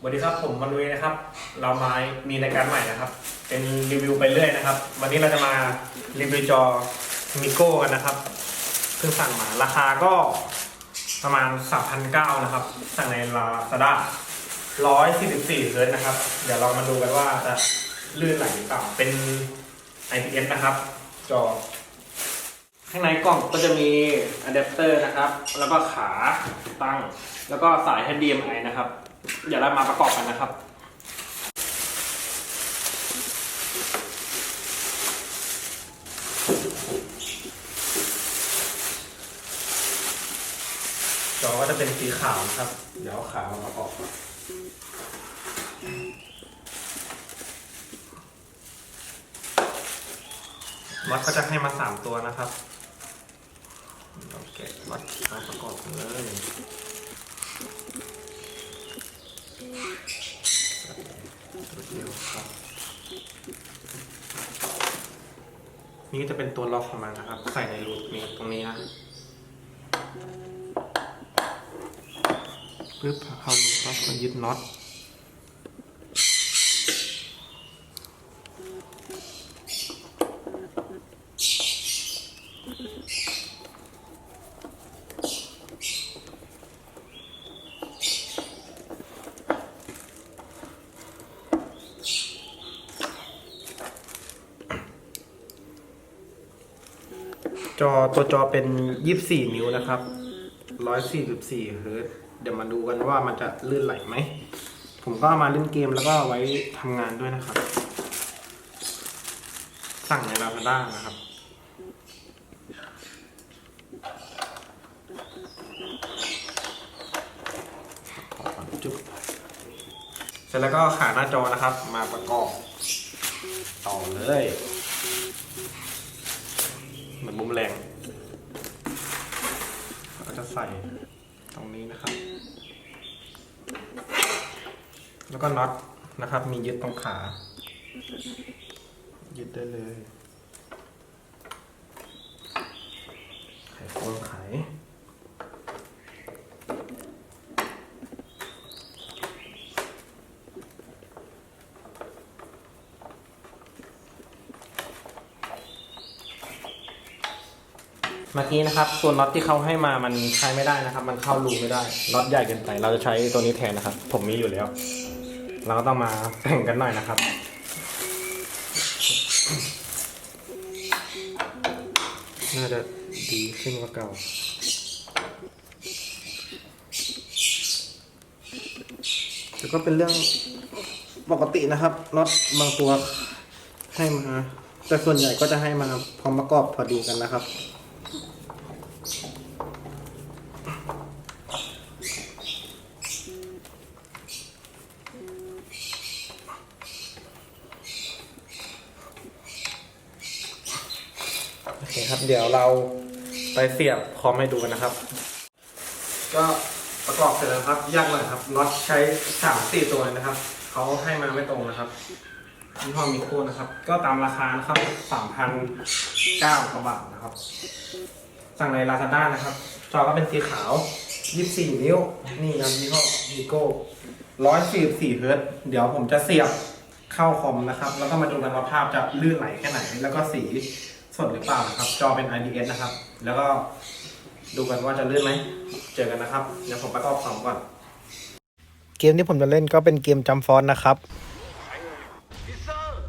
สวัสดีครับผมมานุยนะครับ เรามามีรายการใหม่นะครับ เป็นรีวิวไปเรื่อยนะครับ วันนี้เราจะมารีวิวจอมิโก้กันนะครับเพิ่งสั่งมาราคาก็ประมาณ 3,900นะครับ สั่งในลาซาด้า144เฮิร์ตซ์นะครับ เดี๋ยวเรามาดูกันว่าจะลื่นไหลหรือเปล่าเป็น IPS นะครับ จอ ข้างในกล่องก็จะมีอะแดปเตอร์นะครับ แล้วก็ขาตั้ง แล้วก็สาย HDMI นะครับ เดี๋ยวเรามาประกอบกันนะครับ จอก็จะเป็นสีขาวนะครับ เดี๋ยวเอาขามาประกอบก่อนมัดก็จะให้มาสามตัวนะครับโอเคมัดมาประกอบเลย นี่จะเป็นตัวล็อกของมันนะครับ ใส่ในรูนี้ตรงนี้นะปึ๊บเข้ารูปั๊บก็ยึดน็อต จอตัวจอเป็น 24 นิ้วนะครับ 144เฮิร์ตเดี๋ยวมาดูกันว่ามันจะลื่นไหลไหม ผมก็ามาเล่นเกมแล้วก็ไว้ทำงานด้วยนะครับ สั่งใน Lazada นะครับจุ๊บเสร็จแล้วก็ขาหน้าจอนะครับ มาประกอบ ต่อเลย มุมแรงก็จะใส่ตรงนี้นะครับ แล้วก็น็อตนะครับ มียึดตรงขา ยึดได้เลย ไขควงไข เมื่อกี้นะครับส่วนน็อตที่เขาให้มามันใช้ไม่ได้นะครับ มันเข้ารูไม่ได้น็อตใหญ่เกินไป เราจะใช้ตัวนี้แทนนะครับ ผมมีอยู่แล้ว เราก็ต้องมาแต่งกันหน่อยนะครับน่าจะดีขึ้นกว่าเก่าแล้วก็เป็นเรื่องปกตินะครับน็อตบางตัวให้มา แต่ส่วนใหญ่ก็จะให้มาพร้อมประกอบพอดีกันนะครับ เคครับ เดี๋ยวเราไปเสียบคอมให้ดูกันนะครับ ก็ประกอบเสร็จแล้วครับยากหน่อยครับน็อตใช้สามสี่ตัวเลยนะครับเขาให้มาไม่ตรงนะครับยี่ห้อมิโคนะครับ ก็ตามราคานะครับสามพันเก้ากว่าบาทนะครับ สั่งใน Lazada นะครับ จอก็เป็นสีขาว24นิ้ว นี่นะยี่ห้อมิโก้144เฮิร์ตเดี๋ยวผมจะเสียบเข้าคอมนะครับ แล้วก็มาดูกันว่าภาพจะลื่นไหลแค่ไหน แล้วก็สี สดหรือเปล่านะครับ จอเป็น IPS นะครับ แล้วก็ดูกันว่าจะลื่นไหม เจอกันนะครับ เดี๋ยวผมประกอบคอมก่อน เกมที่ผมจะเล่นก็เป็นเกมจัมฟอนนะครับพิเซอร์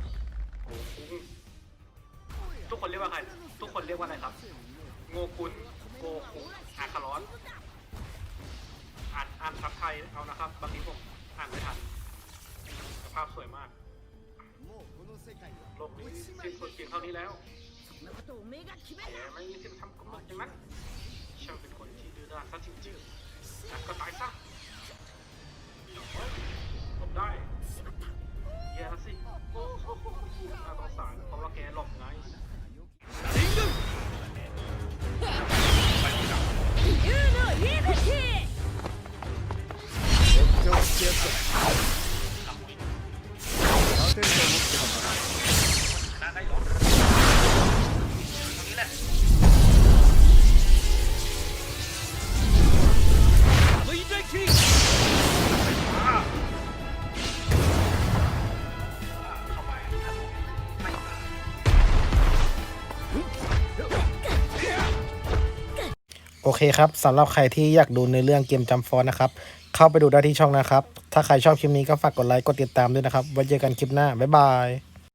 ทุกคนเรียกว่าใคร ทุกคนเรียกว่าอะไรครับ โงกุนโกคุอาคารอน อ่านอ่านซับไทยเอานะครับ บางทีผมอ่านไม่ทันสภาพสวยมากโลกนี้สิ้นสุดเพียงเท่านี้แล้ว แกไม่มีสิทธิ์ทำกับมันอย่างนั้นฉันเป็นคนที่ดื้อด้านซะจริงๆแล้วก็ตายซะ โอเคครับสำหรับใครที่อยากดูในเรื่องเกมจำฟอนนะครับ เข้าไปดูได้ที่ช่องนะครับ ถ้าใครชอบคลิปนี้ก็ฝากกดไลค์กดติดตามด้วยนะครับไว้เจอกันคลิปหน้า บ๊ายบาย